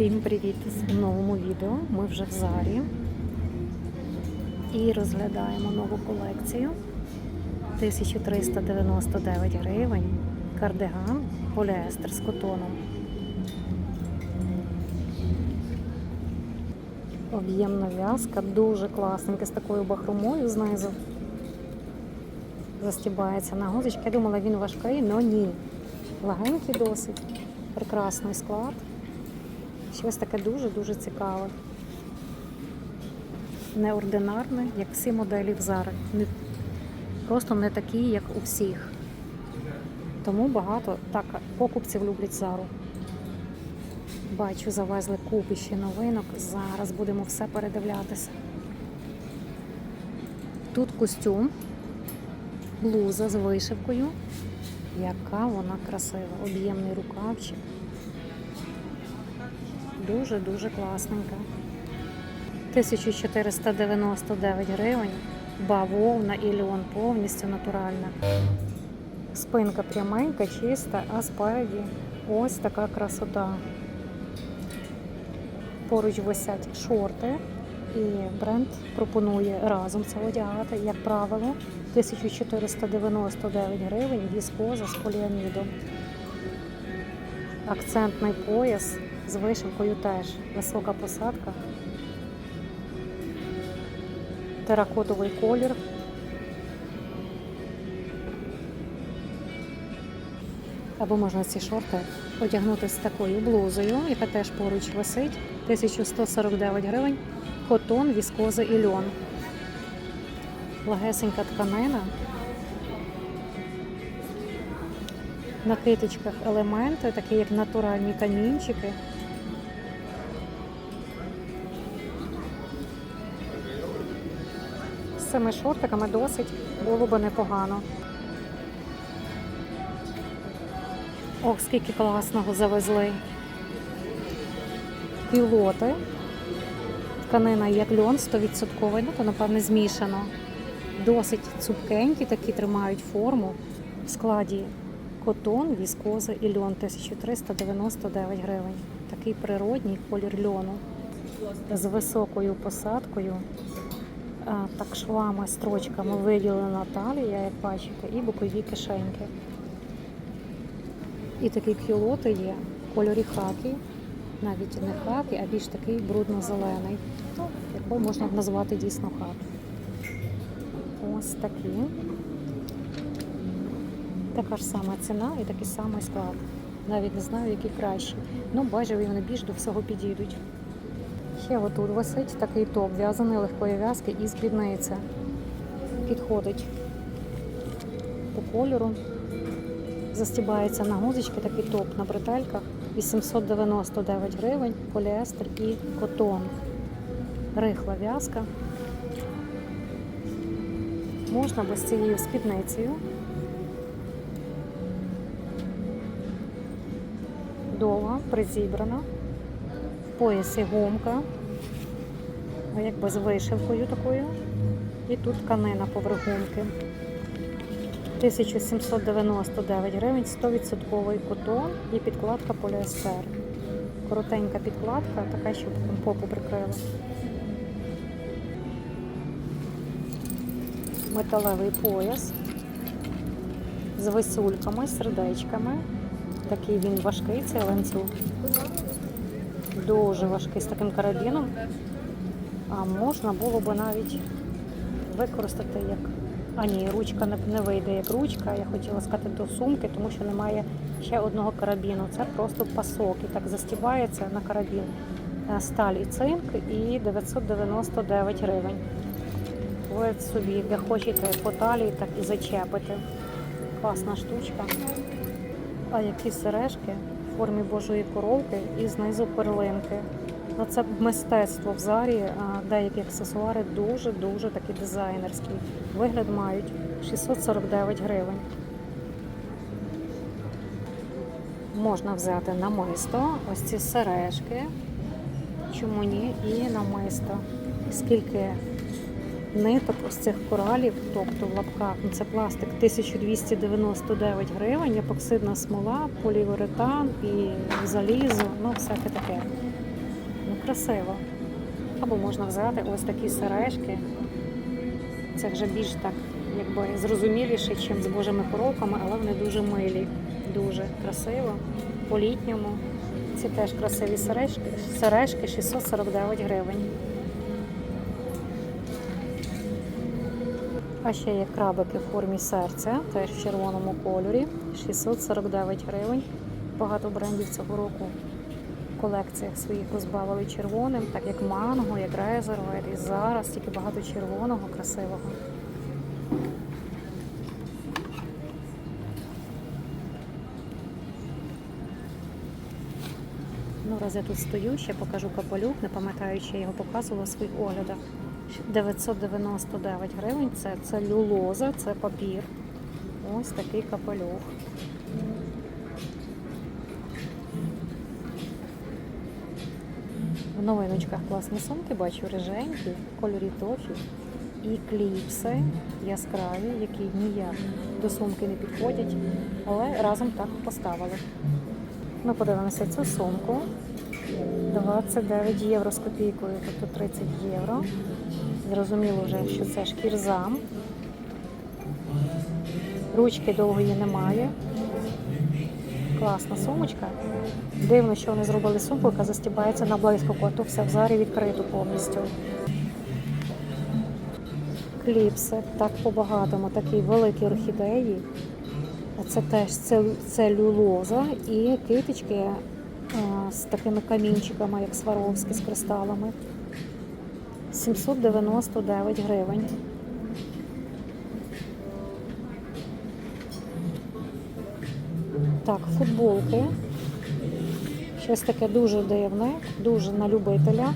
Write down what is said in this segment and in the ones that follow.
Всім привіт! В новому відео ми вже в зарі і розглядаємо нову колекцію 1399 гривень. Кардиган поліестер з котоном. Об'ємна в'язка, дуже класненька з такою бахромою знизу. Застібається на гузочки. Я думала, він важкий, але ні. Легенький досить. Прекрасний склад. Щось таке дуже-дуже цікаве. Неординарне, як всі моделі в Zara. Не, просто не такі, як у всіх. Тому багато так покупців люблять Зару. Бачу, завезли купи ще новинок. Зараз будемо все передивлятися. Тут костюм, блуза з вишивкою. Яка вона красива, об'ємний рукавчик. Дуже-дуже класненька. 1499 гривень. Бавовна і льон повністю натуральна. Спинка пряменька, чиста, а спереді ось така красота. Поруч висять шорти, і бренд пропонує разом це одягати, як правило, 1499 гривень віскоза з поліамідом. Акцентний пояс з вишивкою теж. Висока посадка. Теракотовий колір. Або можна ці шорти одягнути з такою блузою, яка теж поруч висить. 1149 гривень. Котон, віскоза і льон. Легесенька тканина. На китичках елементи, такі як натуральні камінчики. З цими шортиками досить було би непогано. Ох, скільки класного завезли. Пілоти. Тканина як льон 100%, ну то напевне змішано. Досить цупкенькі, такі тримають форму в складі котон, віскоза і льон 1399 гривень. Такий природній колір льону з високою посадкою. Так швами, строчками виділена талія, як бачите, і бокові кишеньки. І такі кюлоти є в кольорі хакі, навіть не хакі, а більш такий брудно-зелений, який можна назвати дійсно хакі. Ось такі. Така ж сама ціна і такий самий склад. Навіть не знаю, які кращі. Ну, бежеві вони більш до всього підійдуть. Ще отут висить такий топ, в'язаний легкої в'язки і спідниця. Підходить по кольору. Застібається на гузочки, такий топ на бретельках. 899 гривень, поліестер і котон. Рихла в'язка. Можна без цією спідницею. Довга, призібрана. В поясі гумка. А якби з вишивкою такою. І тут тканина поверх гумки. 1799 гривень, 100% котон і підкладка поліестер. Коротенька підкладка, така, щоб попу прикрила. Металевий пояс з висульками, сердечками. Такий він важкий, цей ланцюг. Дуже важкий з таким карабіном. А можна було б навіть використати як. А ні, ручка не, не вийде як ручка. Я хотіла сказати до сумки, тому що немає ще одного карабіну. Це просто пасок і так застібається на карабін. Е, Сталь і цинк і 999 гривень. Ви собі, де хочете по талії, так і зачепити. Класна штучка. А які сережки в формі Божої коровки і знизу перлинки. Ну, це мистецтво в зарі, деякі аксесуари дуже-дуже такі дизайнерські. Вигляд мають 649 гривень. Можна взяти намисто, ось ці сережки. Чому ні? І намисто. Скільки ниток ось цих коралів, тобто в лапках, ну це пластик 1299 гривень, епоксидна смола, поліуретан і залізо, ну всяке таке. Красиво. Або можна взяти ось такі сережки. Це вже більш так, якби зрозуміліше, ніж з Божими коровками, але вони дуже милі, дуже красиво, по-літньому. Ці теж красиві сережки, сережки 649 гривень. А ще є крабики в формі серця, теж в червоному кольорі, 649 гривень. Багато брендів цього року колекціях своїх розбавили червоним, так як манго, як резервет. І зараз тільки багато червоного, красивого. Ну, раз я тут стою, ще покажу капелюх, не пам'ятаю, чи я його показувала в своїх оглядах. 999 гривень. Це люлоза, це папір. Ось такий капелюх. В новиночках класні сумки, бачу риженькі, кольорі тофі. І кліпси яскраві, які ніяк до сумки не підходять, але разом так поставили. Ми подивимося цю сумку. 29 євро з копійкою, тобто 30 євро. Зрозуміло вже, що це шкірзам. Ручки довгої немає. Класна сумочка. Дивно, що вони зробили сумку, яка застібається на блискавку, а все в зарі відкрито повністю. Кліпси, так по-багатому, такі великі орхідеї. Це теж це, люлоза і китички а, з такими камінчиками, як Сваровські, з кристалами. 799 гривень. Так, футболки. Щось таке дуже дивне, дуже на любителя.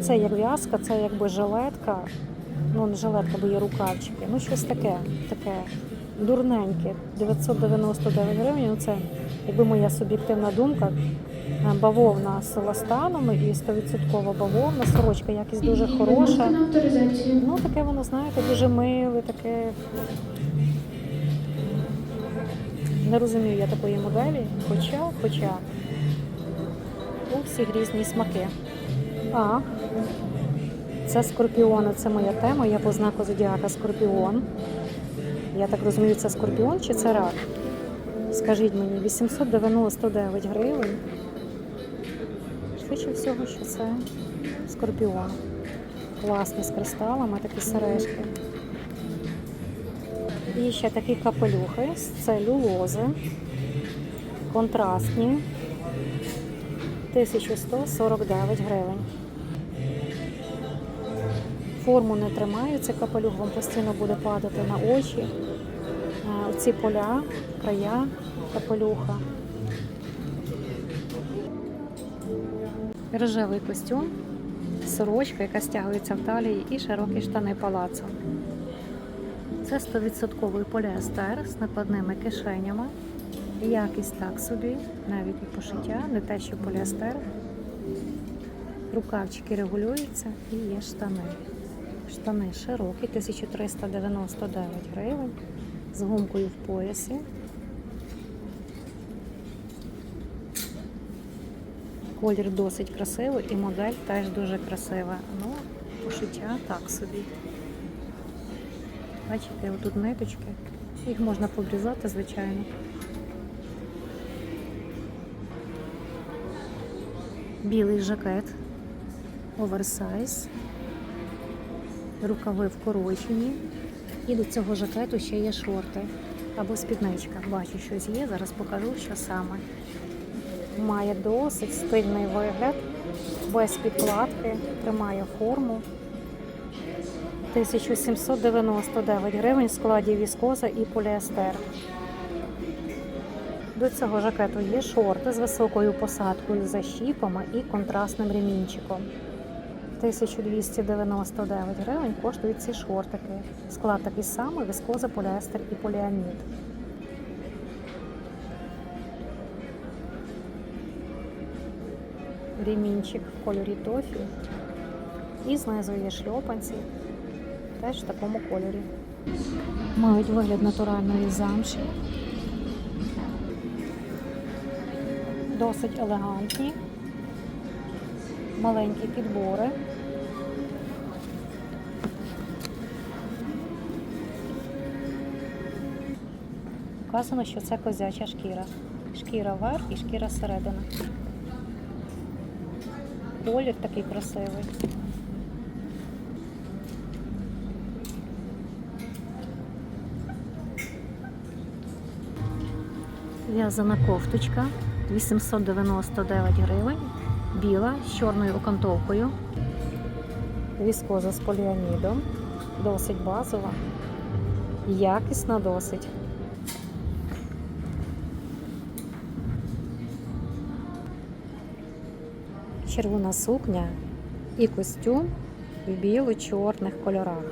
Це як в'язка, це якби жилетка. Ну, не жилетка, бо є рукавчики. Ну, щось таке, таке дурненьке. 999 гривень. Ну, це, якби моя суб'єктивна думка, е, бавовна з еластаном і 100% бавовна, сорочка якість дуже хороша. Ну, таке воно, знаєте, дуже миле, таке. Не розумію я такої моделі, хоча, хоча у всіх різні смаки. А, це скорпіони, це моя тема. Я по знаку зодіака скорпіон. Я так розумію, це скорпіон чи це рак? Скажіть мені, 899 гривень. Швидше всього, що це скорпіон. Класні з кристалами, такі сережки. І ще такі капелюхи з целюлози. Контрастні. 1149 гривень. Форму не тримаю, цей капелюх вам постійно буде падати на очі. Оці поля, края капелюха. Рожевий костюм, сорочка, яка стягується в талії, і широкі штани палацу. Це 100% поліестер з накладними кишенями. Якість так собі, навіть і пошиття, не те, що поліестер. Рукавчики регулюються і є штани. Штани широкі, 1399 гривень, з гумкою в поясі. Колір досить красивий і модель теж дуже красива. Ну, пошиття так собі. Бачите, отут ниточки. Їх можна побрізати, звичайно. Білий жакет, оверсайз, рукави вкорочені. І до цього жакету ще є шорти або спідничка. Бачу, щось є, зараз покажу, що саме. Має досить стильний вигляд, без підкладки, тримає форму. 1799 гривень в складі віскоза і поліестер. До цього жакету є шорти з високою посадкою за щіпами і контрастним ремінчиком. 1299 гривень коштують ці шортики. Склад такий самий, віскоза, поліестер і поліамід. Ремінчик в кольорі тофі. І знизу є шльопанці, теж в такому кольорі. Мають вигляд натуральної замші. Досить елегантні. маленькі підбори. Вказано, що це козяча шкіра. Шкіра верх і шкіра середина. Колір такий красивий. В'язана кофточка 899 гривень, біла з чорною окантовкою. Віскоза з поліамідом, досить базова, якісна досить. Червона сукня і костюм в біло-чорних кольорах.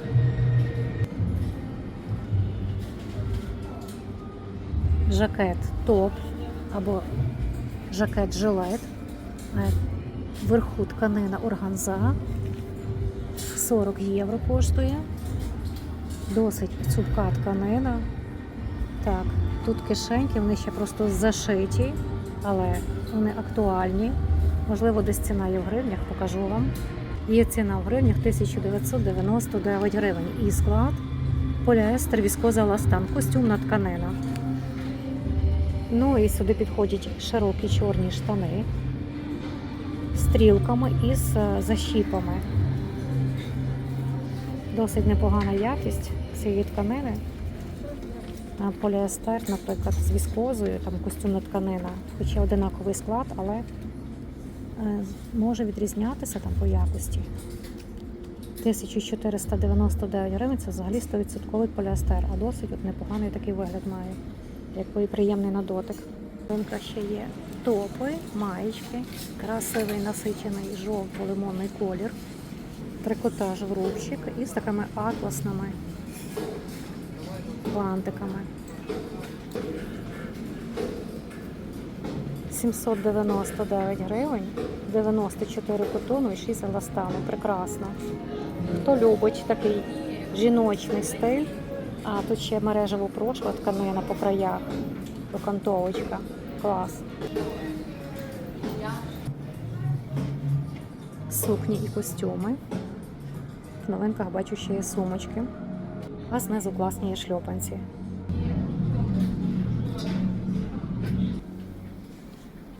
Жакет топ або жакет жилет. Вверху тканина органза 40 євро коштує. Досить цупка тканина. Так, тут кишеньки, вони ще просто зашиті, але вони актуальні. Можливо, десь ціна є в гривнях, покажу вам. Є ціна в гривнях 1999 гривень. І склад поліестер, віскоза ластан, костюмна тканина. Ну і сюди підходять широкі чорні штани стрілками і з е, защіпами. Досить непогана якість цієї тканини. А Поліестер, наприклад, з віскозою, там костюмна тканина, хоча одинаковий склад, але е, може відрізнятися там по якості. 1499 гривень це взагалі 100% поліестер, а досить от непоганий такий вигляд має, як і приємний на дотик. Ринка ще є топи, маєчки, красивий насичений жовто-лимонний колір, трикотаж в рубчик із такими атласними бантиками. 799 гривень, 94 котону і 6 еластану. Прекрасно. Хто любить такий жіночний стиль, а тут ще мережево прошва тканина по краях, окантовочка. Клас. Сукні і костюми. В новинках бачу ще є сумочки, а знизу класні є шльопанці.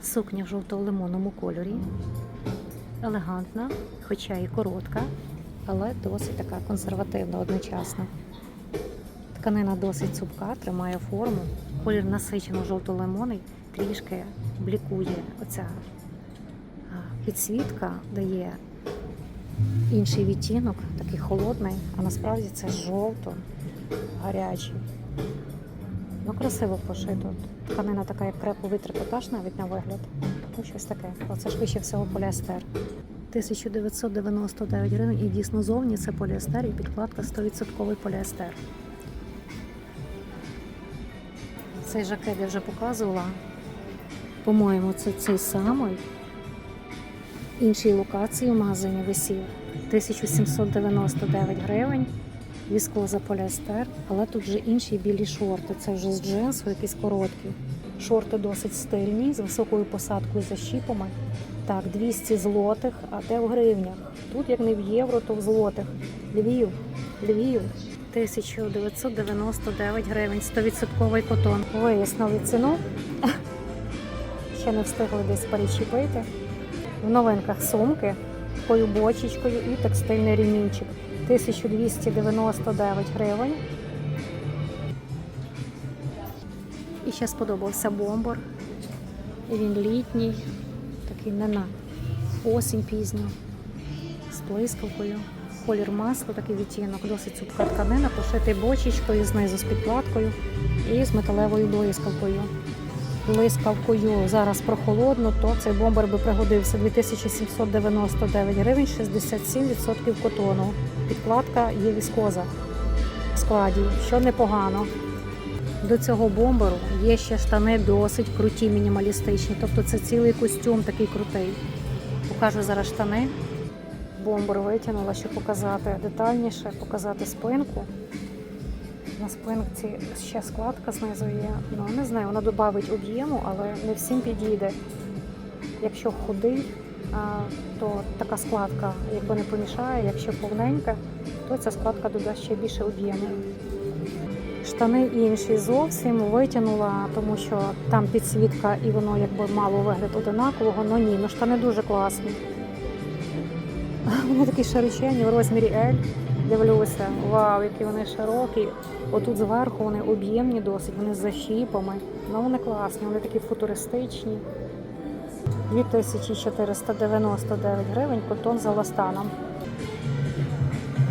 Сукня в жовто-лимонному кольорі. Елегантна, хоча і коротка, але досить така консервативна одночасно. Тканина досить цупка, тримає форму. Колір насичено жовто-лимонний, трішки блікує оця підсвітка, дає інший відтінок, такий холодний, а насправді це жовто, гарячий. Ну, красиво пошито. Тканина така, як креповий трикотаж навіть на вигляд. Ну, щось таке. Оце ж вище всього поліестер. 1999 гривень і дійсно зовні це поліестер і підкладка 100% поліестер. Цей жакет я вже показувала. По-моєму, це цей самий. Іншій локації в магазині висів 1799 гривень. Віскоза поліестер, але тут вже інші білі шорти. Це вже з джинсу, якісь короткі. Шорти досить стильні, з високою посадкою за щіпами. Так, 200 злотих, а де в гривнях? Тут як не в євро, то в злотих. Львів, Львів. 1999 гривень, 100% котон. Вияснили ціну. Ще не встигли десь перечепити. В новинках сумки, такою бочечкою і текстильний ремінчик. 1299 гривень. І ще сподобався бомбор. Він літній, такий не на осінь пізню, з блискавкою. Колір масла, такий відтінок, досить цупка тканина, пошитий бочечкою, знизу з підкладкою і з металевою блискавкою. Блискавкою зараз прохолодно, то цей бомбер би пригодився 2799 гривень, 67% котону. Підкладка є віскоза в складі, що непогано. До цього бомберу є ще штани досить круті, мінімалістичні. Тобто це цілий костюм такий крутий. Покажу зараз штани. Бомбер витягнула, щоб показати детальніше, показати спинку. На спинці ще складка знизу є. Ну, не знаю, вона додавить об'єму, але не всім підійде. Якщо худий, то така складка якби не помішає. Якщо повненька, то ця складка додасть ще більше об'єму. Штани інші зовсім витягнула, тому що там підсвітка і воно якби мало вигляд одинакового. Ну ні, ну штани дуже класні. Вони такі широчені в розмірі L. Дивлюся, вау, які вони широкі. Отут зверху вони об'ємні досить, вони з защіпами. Ну вони класні, вони такі футуристичні. 2499 гривень котон за ластаном.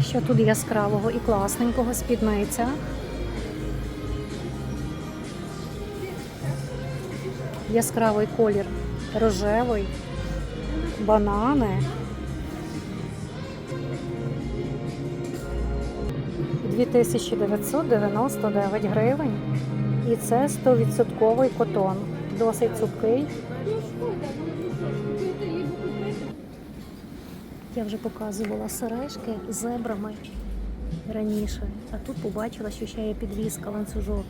Що тут яскравого і класненького спідниця. Яскравий колір рожевий, банани. 2999 гривень. І це 100% котон. Досить цупкий. Я вже показувала сережки з зебрами раніше, а тут побачила, що ще є підвіска, ланцюжок.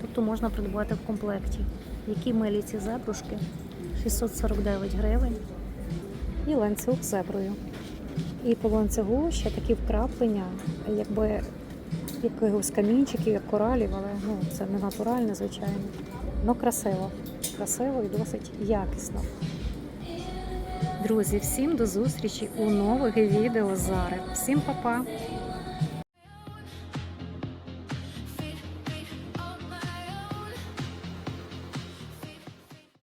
Тобто можна придбати в комплекті. Які милі ці зебрушки? 649 гривень. І ланцюг з зеброю. І по ланцюгу ще такі вкраплення, якби якихось камінчиків, як коралів, але ну, це не натуральне, звичайно. Ну красиво. Красиво і досить якісно. Друзі, всім до зустрічі у нових відео зараз. Всім па-па!